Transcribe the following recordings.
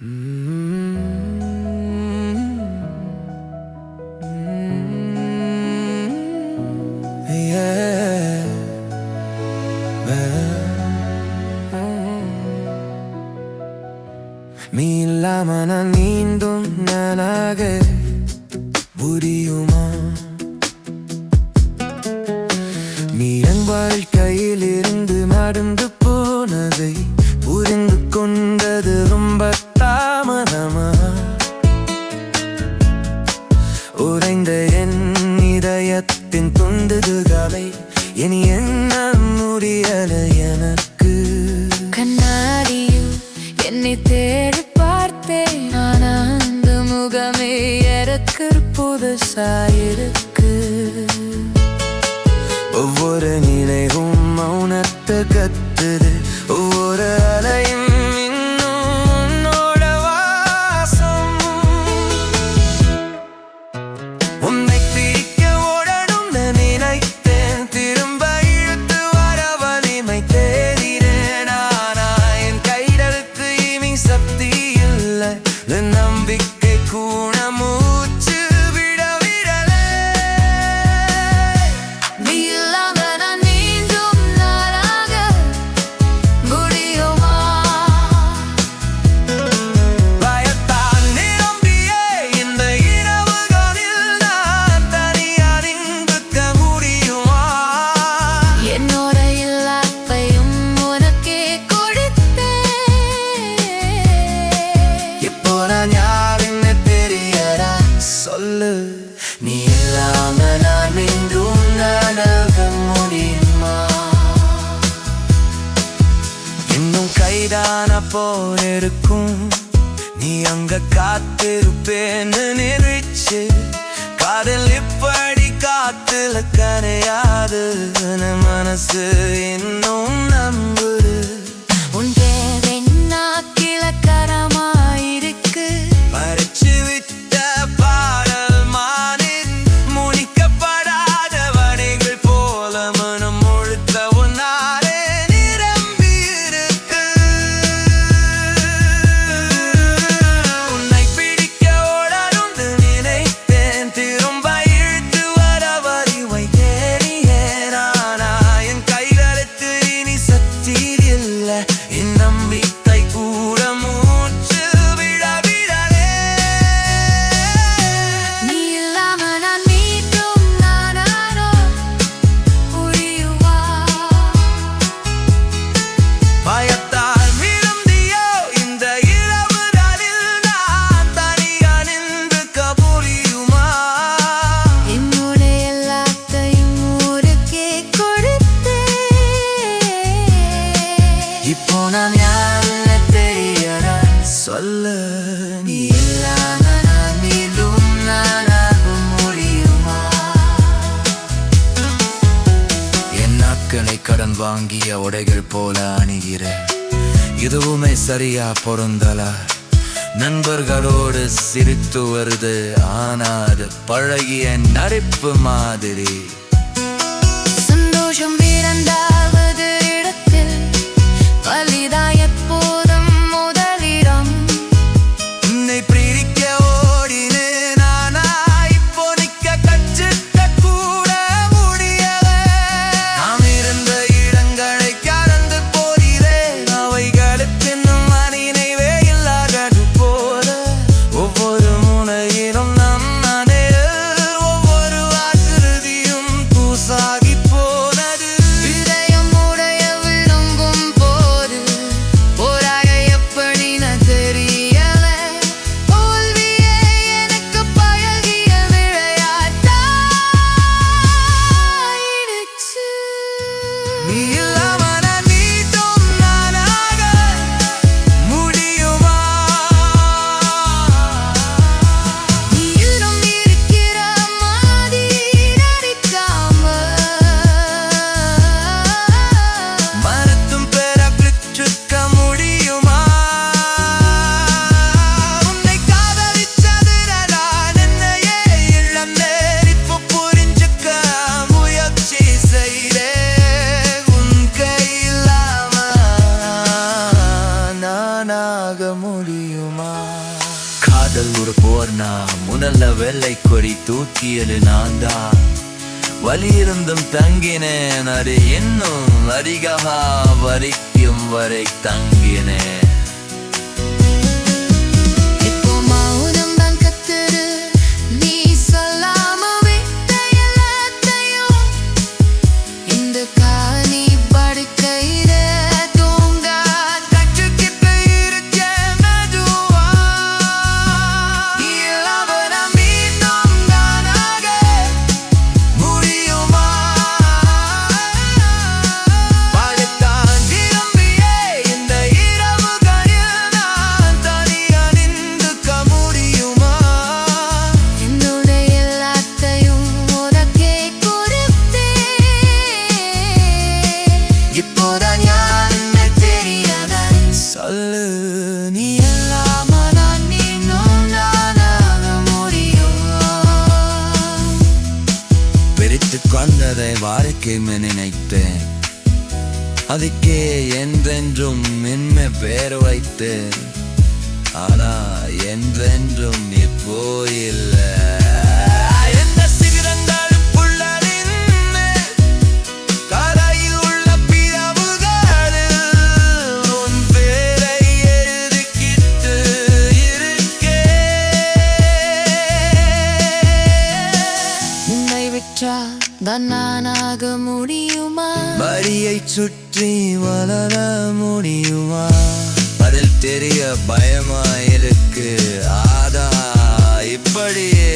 நீ இல்லாம நான் நீந்தும் நானாக புரியுமா நீ என் வாழ்க்கையில் இருந்து மறந்து போனதை புரிந்து கொண்டது ரொம்ப இனி என்ன முடியல எனக்கு? கண்ணாடியில் என்னை தேடி பார்த்தேன். ஆனா அந்த முகமே எனக்கு புதுசாயிருக்கு ஒவ்வொரு நிலையும் மௌனத்தை கத்து போல் இருக்கும். நீ அங்க காத்திருப்பேன்னு நினைச்சு காதல் இப்படி காத்துல கரையாது. மனசு என்ன வாங்கிய உடைகள் போல அணிகிற இதுவுமே சரியா பொருந்தல? நண்பர்களோடு சிரித்து வருது. ஆனாது பழகிய நடிப்பு மாதிரி. ஒரு போர்னா முனல்ல வெள்ளை கொடி தூக்கியது நான் தான் வலி இருந்தும் தங்கினேன். அது இன்னும் அரிகா வரிக்கும் வரை தங்கினேன். கொண்டதை வாழ்க்கை நினைத்தேன். அதுக்கே என்றென்றும் மென்மை பேர் வைத்தேன். ஆனா என்றென்றும் இப்போ இல்லை. எந்த சிகரங்களுக்குள்ள நின்று கரையில் உள்ள பிளவுகளில் உன் பேரை எழுதிக்கிட்டு இருக்கேன் உன்னை விட்டா தான் நானாக முடியுமா? வரியை சுற்றி வளர முடியுமா? பதில் தெரிய பயமா இருக்கு? ஆதா இப்படியே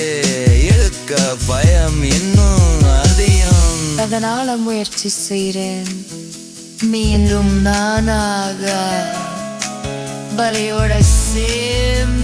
இருக்க பயம் இன்னும் அதிகம். அதனால முயற்சி செய்றேன். மீண்டும் நானாக பலியோட சேர